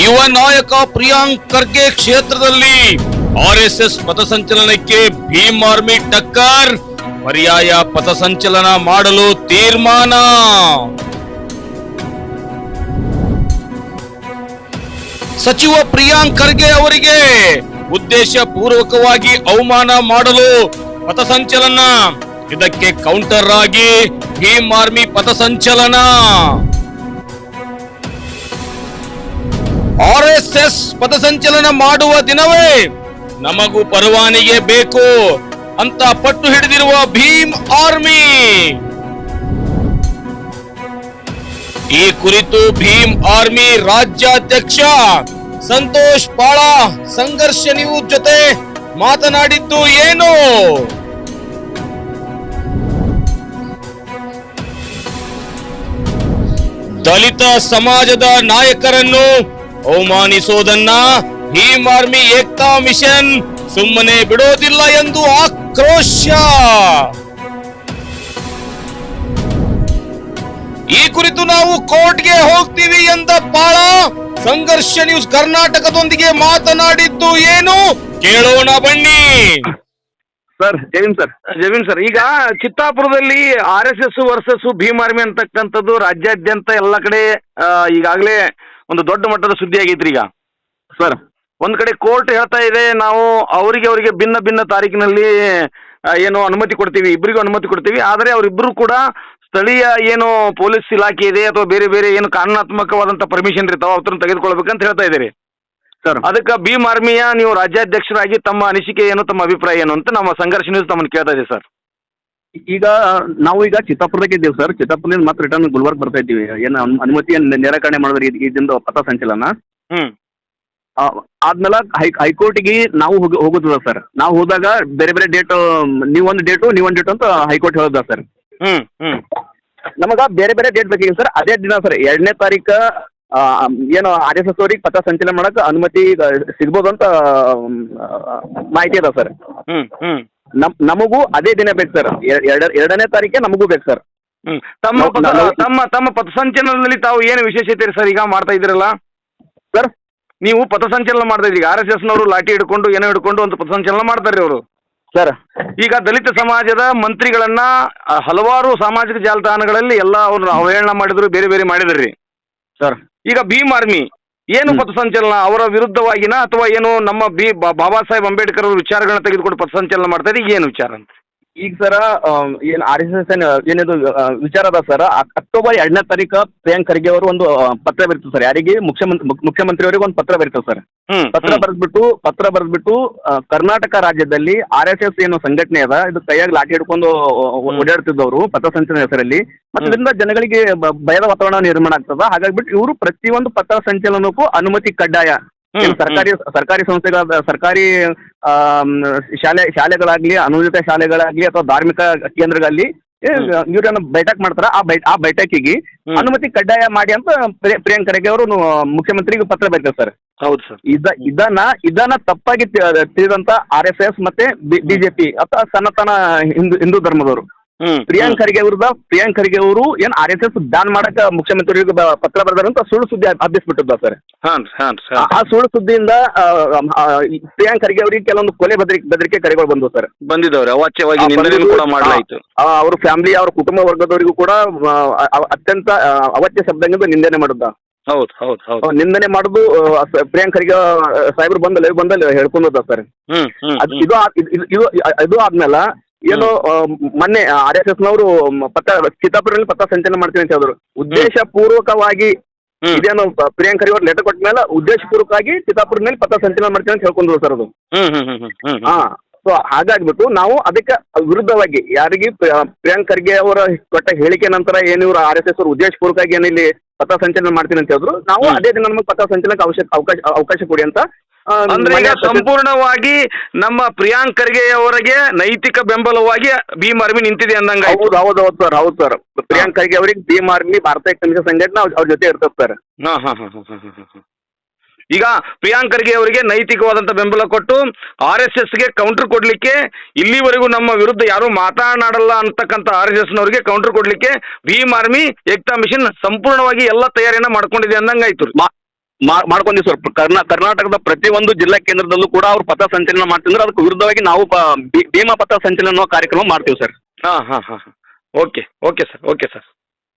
ಯುವ ನಾಯಕ ಪ್ರಿಯಾಂಕ್ ಖರ್ಗೆ ಕ್ಷೇತ್ರದಲ್ಲಿ ಆರ್ಎಸ್ಎಸ್ ಪಥಸಂಚಲನಕ್ಕೆ ಭೀಮ್ ಆರ್ಮಿ ಟಕ್ಕರ್. ಪರ್ಯಾಯ ಪಥಸಂಚಲನ ಮಾಡಲು ತೀರ್ಮಾನ. ಸಚಿವ ಪ್ರಿಯಾಂಕ್ ಖರ್ಗೆ ಅವರಿಗೆ ಉದ್ದೇಶ ಪೂರ್ವಕವಾಗಿ ಅವಮಾನ ಮಾಡಲು ಪಥಸಂಚಲನ ಇದಕ್ಕೆ ಕೌಂಟರ್ ಆಗಿ ಭೀಮ್ ಆರ್ಮಿ ಪಥಸಂಚಲನ ಆರ್ಎಸ್ಎಸ್ ಪಥಸಂಚಲನ ಮಾಡುವ ದಿನವೇ ನಮಗೂ ಪರವಾನಿಗೆ ಬೇಕು ಅಂತ ಪಟ್ಟು ಹಿಡಿದಿರುವ ಭೀಮ್ ಆರ್ಮಿ. ಈ ಕುರಿತು ಭೀಮ್ ಆರ್ಮಿ ರಾಜ್ಯಾಧ್ಯಕ್ಷ ಸಂತೋಷ್ ಪಾಳ ಸಂಘರ್ಷ ನೀವು ಜೊತೆ ಮಾತನಾಡಿದ್ದು ಏನು? ದಲಿತ ಸಮಾಜದ ನಾಯಕರನ್ನು ಅವಮಾನಿಸೋದನ್ನ ಭೀಮ್ ಆರ್ಮಿ ಏಕ್ತಾ ಮಿಷನ್ ಸುಮ್ಮನೆ ಬಿಡೋದಿಲ್ಲ ಎಂದು ಆಕ್ರೋಶ. ಈ ಕುರಿತು ನಾವು ಕೋರ್ಟ್ಗೆ ಹೋಗ್ತೀವಿ ಎಂದ ಪಾಳ ಸಂಘರ್ಷ ನ್ಯೂಸ್ ಕರ್ನಾಟಕದೊಂದಿಗೆ ಮಾತನಾಡಿದ್ದು ಏನು? ಕೇಳೋಣ ಬನ್ನಿ. ಸರ್ ಜಮೀನ್ ಸರ್. ಜಮೀನ್ ಸರ್, ಈಗ ಚಿತ್ತಾಪುರದಲ್ಲಿ R S S versus Bhim Army ಅಂತಕ್ಕಂಥದ್ದು ರಾಜ್ಯಾದ್ಯಂತ ಎಲ್ಲ ಕಡೆ ಈಗಾಗಲೇ ಒಂದು ದೊಡ್ಡ ಮಟ್ಟದ ಸುದ್ದಿ ಆಗೈತ್ರಿ ಈಗ. ಸರ್. ಒಂದ್ ಕಡೆ ಕೋರ್ಟ್ ಹೇಳ್ತಾ ಇದೆ ನಾವು ಅವರಿಗೆ ಅವರಿಗೆ ಭಿನ್ನ ಭಿನ್ನ ತಾರೀಕಿನಲ್ಲಿ ಏನು ಅನುಮತಿ ಕೊಡ್ತೀವಿ ಇಬ್ಬರಿಗೂ ಅನುಮತಿ ಕೊಡ್ತೀವಿ ಆದರೆ ಅವರಿಬ್ಬರು ಕೂಡ ಸ್ಥಳೀಯ ಏನು ಪೊಲೀಸ್ ಇಲಾಖೆ ಇದೆ ಅಥವಾ ಬೇರೆ ಬೇರೆ ಏನು ಕಾನೂನಾತ್ಮಕವಾದಂಥ ಪರ್ಮಿಷನ್ ಇರ್ತಾವ ಅವ್ರನ್ನ ತೆಗೆದುಕೊಳ್ಬೇಕಂತ ಹೇಳ್ತಾ ಇದ್ದೀರಿ. ಸರ್. ಅದಕ್ಕೆ ಭೀಮ್ ಆರ್ಮಿಯ ನೀವು ರಾಜ್ಯಾಧ್ಯಕ್ಷರಾಗಿ ತಮ್ಮ ಅನಿಸಿಕೆ ಏನು ತಮ್ಮ ಅಭಿಪ್ರಾಯ ಏನು ಅಂತ ನಮ್ಮ ಸಂಘರ್ಷ ನ್ಯೂಸ್ ತಮ್ಮನ್ನು ಕೇಳ್ತಾ ಇದೆ ಸರ್. ಈಗ ನಾವು ಈಗ ಚಿತ್ತಾಪುರದಾಗ ಇದ್ದೀವಿ ಸರ್. ಚಿತ್ತಾಪುರದಿಂದ ಮತ್ತೆ ರಿಟರ್ನ್ ಗುಲ್ಬರ್ಗ್ ಬರ್ತಾ ಇದ್ದೀವಿ. ಏನು ಅನುಮತಿ ಅನುಮತಿಯನ್ನು ನಿರಾಕರಣೆ ಮಾಡಿದ್ರೆ ಇದ್- ಇದರಿಂದ ಪಥ ಸಂಚಲನ? ಆದ್ಮೇಲೆ ಹೈ ಹೈಕೋರ್ಟಿಗೆ ನಾವು ಹೋಗಿ ಸರ್. ನಾವು ಹೋದಾಗ ಬೇರೆ ಬೇರೆ ಡೇಟ್ ನೀವೊಂದು ಡೇಟು ನೀವೊಂದು ಡೇಟ್ ಅಂತ ಹೈಕೋರ್ಟ್ ಹೇಳೋದ ಸರ್. ಹ್ಮ್ ನಮಗೆ ಬೇರೆ ಬೇರೆ ಡೇಟ್ ಬೇಕಿದೆ ಸರ್. ಅದೇ ದಿನ ಸರ್ ಎರಡನೇ ತಾರೀಕ ಏನು ಆರ್ ಎಸ್ ಎಸ್ ಅವರಿಗೆ ಪಥ ಸಂಚಲನ ಮಾಡಕ್ಕೆ ಅನುಮತಿ ಸಿಗ್ಬೋದು ಅಂತ ಮಾಹಿತಿ ಅದ ಸರ್. ಹ್ಮ್ ಹ್ಮ್. ನಮ್ ನಮಗೂ ಅದೇ ದಿನ ಬೇಕು ಸರ್ ಎರಡನೇ ತಾರೀಕೆ ನಮಗೂ ಬೇಕು ಸರ್ ಹ್ಮ್. ತಮ್ಮ ನಾವು- ಪಥ- ನಾವು- ತಮ್ಮ ತಮ್ಮ ಪಥಸಂಚಲನದಲ್ಲಿ ತಾವು ಏನು ವಿಶೇಷತೆ ಸರ್ ಈಗ ಮಾಡ್ತಾ ಇದ್ದೀರಲ್ಲ? ಸರ್ ನೀವು ಪಥಸಂಚಲನ ಮಾಡ್ತಾ ಇದ್ದೀರಿ. ಆರ್ ಎಸ್ ನವರು ಲಾಠಿ ಹಿಡ್ಕೊಂಡು ಏನೋ ಹಿಡ್ಕೊಂಡು ಒಂದು ಪಥಸಂಚಲನ ಮಾಡ್ತಾರೆ ಅವರು. ಸರ್ ಈಗ ದಲಿತ ಸಮಾಜದ ಮಂತ್ರಿಗಳನ್ನ ಆ, ಹಲವಾರು ಸಾಮಾಜಿಕ ಜಾಲತಾಣಗಳಲ್ಲಿ ಎಲ್ಲ ಅವ್ರನ್ನ ಅವಹೇಳನ ಮಾಡಿದ್ರು ಬೇರೆ ಬೇರೆ ಮಾಡಿದ್ರಿ. ಸರ್ ಈಗ ಭೀಮ್ ಆರ್ಮಿ ಏನು. ಪಥಸಂಚಲನ? ಅವರ ವಿರುದ್ಧವಾಗಿನ ಅಥವಾ ಏನು ನಮ್ಮ ಬಿ ಬಾ- ಬಾಬಾ ಸಾಹೇಬ್ ಅಂಬೇಡ್ಕರ್ ಅವ್ರ ವಿಚಾರಗಳನ್ನ ತೆಗೆದುಕೊಂಡು ಪಥಸಂಚಲನ ಮಾಡ್ತಾ ಇದೆ? ಏನು ವಿಚಾರ ಅಂತ? ಈಗ ಸರ್ ಏನು ಆರ್ ಎಸ್ ಎಸ್ ಏನಿದು ವಿಚಾರ ಅದ ಸರ್ ಅಕ್ಟೋಬರ್ ಎರಡನೇ ತಾರೀಕು ಪ್ರಿಯಾಂಕ್ ಖರ್ಗೆ ಅವರು ಒಂದು ಪತ್ರ ಬರೀತಾರೆ ಸರ್. ಯಾರಿಗೆ? ಮುಖ್ಯಮಂತ್ರಿ ಮುಖ್ಯಮಂತ್ರಿ ಮುಖ್ಯಮಂತ್ರಿಯವರಿಗೆ ಒಂದು ಪತ್ರ ಬರೀತಾರೆ ಸರ್. ಪತ್ರ ಬರೆದ್ಬಿಟ್ಟು ಪತ್ರ ಬರೆದ್ಬಿಟ್ಟು ಕರ್ನಾಟಕ ರಾಜ್ಯದಲ್ಲಿ ಆರ್ ಎಸ್ ಎಸ್ ಏನು ಸಂಘಟನೆ ಅದ. ಇದು ಕೈಯಾಗಿ ಲಾಠಿ ಹಿಡ್ಕೊಂಡು ಓಡಾಡ್ತಿದ್ದವರು ಪತ್ರ ಪಥಸಂಚಲನ ಹೆಸರಲ್ಲಿ. ಮತ್ತೆ ಇದರಿಂದ ಜನಗಳಿಗೆ ಭಯದ ವಾತಾವರಣ ನಿರ್ಮಾಣ ಆಗ್ತದ. ಹಾಗಾಗಿ ಬಿಟ್ಟು ಇವರು ಪ್ರತಿಯೊಂದು ಪತ್ರ ಸಂಚಲನಕ್ಕೂ ಅನುಮತಿ ಕಡ್ಡಾಯ. ಏನು ಸರ್ಕಾರಿ ಸರ್ಕಾರಿ ಸಂಸ್ಥೆಗಳ ಸರ್ಕಾರಿ ಶಾಲೆ ಶಾಲೆಗಳಾಗ್ಲಿ ಅನುದಾನಿತ ಶಾಲೆಗಳಾಗ್ಲಿ ಅಥವಾ ಧಾರ್ಮಿಕ ಕೇಂದ್ರಗಳಲ್ಲಿ ಇವ್ರನ್ನ ಬೈಠಕ್ ಮಾಡ್ತಾರ. ಆ ಬೈ ಆ ಬೈಠಕಿಗೆ ಅನುಮತಿ ಕಡ್ಡಾಯ ಮಾಡಿ ಅಂತ ಪ್ರಿಯಾಂಕ ಖರ್ಗೆ ಅವರು ಮುಖ್ಯಮಂತ್ರಿಗೆ ಪತ್ರ ಬರೀತಾರೆ ಸರ್. ಹೌದು ಸರ್. ಇದ ಇದನ್ನ ಇದನ್ನ ತಪ್ಪಾಗಿ ತಿಳಿದಂತ ಆರ್ ಎಸ್ ಎಸ್ ಮತ್ತೆ ಬಿಜೆಪಿ ಅಥವಾ ಸನ್ನತನ ಹಿಂದೂ ಹಿಂದೂ ಧರ್ಮದವರು. ಪ್ರಿಯಾಂಕ್ ಖರ್ಗೆ ವಿರುದ್ಧ ಪ್ರಿಯಾಂಕ್ ಖರ್ಗೆ ಅವರು ಏನ್ ಆರ್ ಎಸ್ ಎಸ್ ದಾನ್ ಮಾಡಕ ಮುಖ್ಯಮಂತ್ರಿಗಳಿಗೆ ಬ- ಪತ್ರ ಬರ್ದಾರಂತ ಅಂತ ಸುಳ್ಳು ಸುದ್ದಿ ಹಬ್ಬಿಸ್ಬಿಟ್ಟಿದ್ದ ಸರ್. ಹಾನ್ ಹಾನ್ ಆ- ಸರ್ ಆ ಸುಳ್ಳು ಸುದ್ದಿಯಿಂದ ಆ, ಆ, ಈ ಪ್ರಿಯಾಂಕ್ ಖರ್ಗೆ ಅವರಿಗೆ ಕೆಲವೊಂದು ಕೊಲೆ ಬೆದರಿಕೆ ಬೆದರಿಕೆ ಕರೆಗಳು ಬಂದವು ಸರ್. ಬಂದಿದ್ದವ್ರೆ ಅವಾಚ್ಯವಾಗಿ ಕೂಡ ಮಾಡಲಾಯಿತು. ಆ, ಅವ್ರ ಫ್ಯಾಮಿಲಿ ಅವ್ರ ಕುಟುಂಬ ವರ್ಗದವರಿಗೂ ಕೂಡ ಆ, ಅ- ಅತ್ಯಂತ ಆ, ಅವಾಚ್ಯ ಶಬ್ದಗಳಿಂದ ನಿಂದನೆ ಮಾಡುದ ಹೌದು ಹೌದು ಹೌದು. ಅವ್ರು ನಿಂದನೆ ಮಾಡುದು ಆ, ಸ- ಪ್ರಿಯಾಂಕ್ ಖರ್ಗೆ ಸಾಹೇಬ್ರು ಬಂದ ಲೈವ್ ಬಂದ ಹೇಳ್ಕೊಂಡ್ ಸರ್. ಹ್ಮ್ ಹ್ಮ್ ಅದ್- ಇದು ಆ- ಇದು- ಇದು ಇದು ಇದು ಆದ್ಮೇಲೆ ಏನು ಮೊನ್ನೆ ಆರ್ ಎಸ್ ಎಸ್ ನವರು ಪತ್ರ ಚಿತ್ತಾಪುರದಲ್ಲಿ ಪತ್ರ ಸಂಚಲನ ಮಾಡ್ತೀನಿ ಅಂತ ಹೇಳಿದ್ರು. ಉದ್ದೇಶ ಪೂರ್ವಕವಾಗಿ. ಇದೇನು ಪ್ರಿಯಾಂಕರಿ ಅವ್ರು ಲೆಟರ್ ಕೊಟ್ಟ ಮೇಲೆ ಉದ್ದೇಶ ಪೂರ್ವಕವಾಗಿ ಚಿತ್ತಾಪುರದಲ್ಲಿ ಪತ್ರ ಸಂಚಲನ ಮಾಡ್ತೀನಿ ಅಂತ ಹೇಳ್ಕೊಂಡ್ರು ಸರ್ ಅದು. ಹಾ. ಸೊ ಹಾಗಾಗ್ಬಿಟ್ಟು ನಾವು ಅದಕ್ಕೆ ವಿರುದ್ಧವಾಗಿ ಯಾರಿಗೆ ಪ್ರ- ಪ್ರಿಯಾಂಕ್ ಖರ್ಗೆ ಅವರ ಕೊಟ್ಟ ಹೇಳಿಕೆ ನಂತರ ಏನು ಇವರು ಆರ್ ಎಸ್ ಎಸ್ ಅವರು ಉದ್ದೇಶ ಪೂರ್ವಕವಾಗಿ ಏನು ಇಲ್ಲಿ ಪತ್ರ ಸಂಚಲನ ಮಾಡ್ತೀನಿ ಅಂತ ಹೇಳಿದ್ರು ನಾವು ಅದೇ ದಿನ ನಮಗೆ ಪಥಸಂಚಲನಕ್ಕೆ ಸಂಚಲನಕ್ಕೆ ಅವಶ್ಯಕ ಅವಕಾಶ ಅವಕಾಶ ಕೊಡಿ ಅಂತ ಅಂದ್ರೆ ಈಗ ಸಂಪೂರ್ಣವಾಗಿ ನಮ್ಮ ಪ್ರಿಯಾಂಕ್ ಖರ್ಗೆ ಅವರಿಗೆ ನೈತಿಕ ಬೆಂಬಲವಾಗಿ ಭೀಮ್ ಆರ್ಮಿ ನಿಂತಿದೆ ಅಂದಂಗ ಹೌದು ಹೌದು ಹೌದು ಸರ್ ಹೌದು ಸರ್. ಪ್ರಿಯಾಂಕ್ ಖರ್ಗೆ ಅವರಿಗೆ ಭೀಮ್ ಆರ್ಮಿ ಭಾರತೀಯ ಕಮ್ಯುನಿಸ್ಟ್ ಸಂಘಟನೆ ಅವ್ರ ಅವ್ರ ಜೊತೆ ಇರ್ತದೆ ಸರ್ ಹಾ ಹಾ ಹಾ ಹಾ ಹಾ ಹಾ ಹಾ. ಈಗ ಪ್ರಿಯಾಂಕ್ ಖರ್ಗೆ ಅವರಿಗೆ ನೈತಿಕವಾದಂಥ ಬೆಂಬಲ ಕೊಟ್ಟು ಆರ್ ಎಸ್ ಎಸ್ಗೆ ಕೌಂಟರ್ ಕೊಡಲಿಕ್ಕೆ ಇಲ್ಲಿವರೆಗೂ ನಮ್ಮ ವಿರುದ್ಧ ಯಾರು ಮಾತನಾಡಲ್ಲ ಅಂತಕ್ಕಂಥ ಆರ್ ಎಸ್ ಎಸ್ನವರಿಗೆ ಕೌಂಟರ್ ಕೊಡಲಿಕ್ಕೆ ಭೀಮ್ ಆರ್ಮಿ ಏಕ್ತಾ ಮಿಷನ್ ಸಂಪೂರ್ಣವಾಗಿ ಎಲ್ಲ ತಯಾರಿಯನ್ನ ಮಾಡ್ಕೊಂಡಿದೆ ಅಂದಂಗಾಯ್ತು. ರೀ. ಮಾ- ಮಾ- ಸರ್. ಕರ್ನಾ ಕರ್ನಾಟಕದ ಪ್ರತಿಯೊಂದು ಜಿಲ್ಲಾ ಕೇಂದ್ರದಲ್ಲೂ ಕೂಡ ಅವ್ರು ಪಥ ಸಂಚಲನ ಮಾಡ್ತಿದ್ರೆ. ಅದಕ್ಕೆ ವಿರುದ್ಧವಾಗಿ ನಾವು ಭೀಮಾ ಪಥ ಸಂಚಲನ ಅನ್ನೋ ಕಾರ್ಯಕ್ರಮ ಮಾಡ್ತೀವಿ ಸರ್. ಹಾಂ ಹಾಂ ಹಾಂ. Okay okay sir okay sir.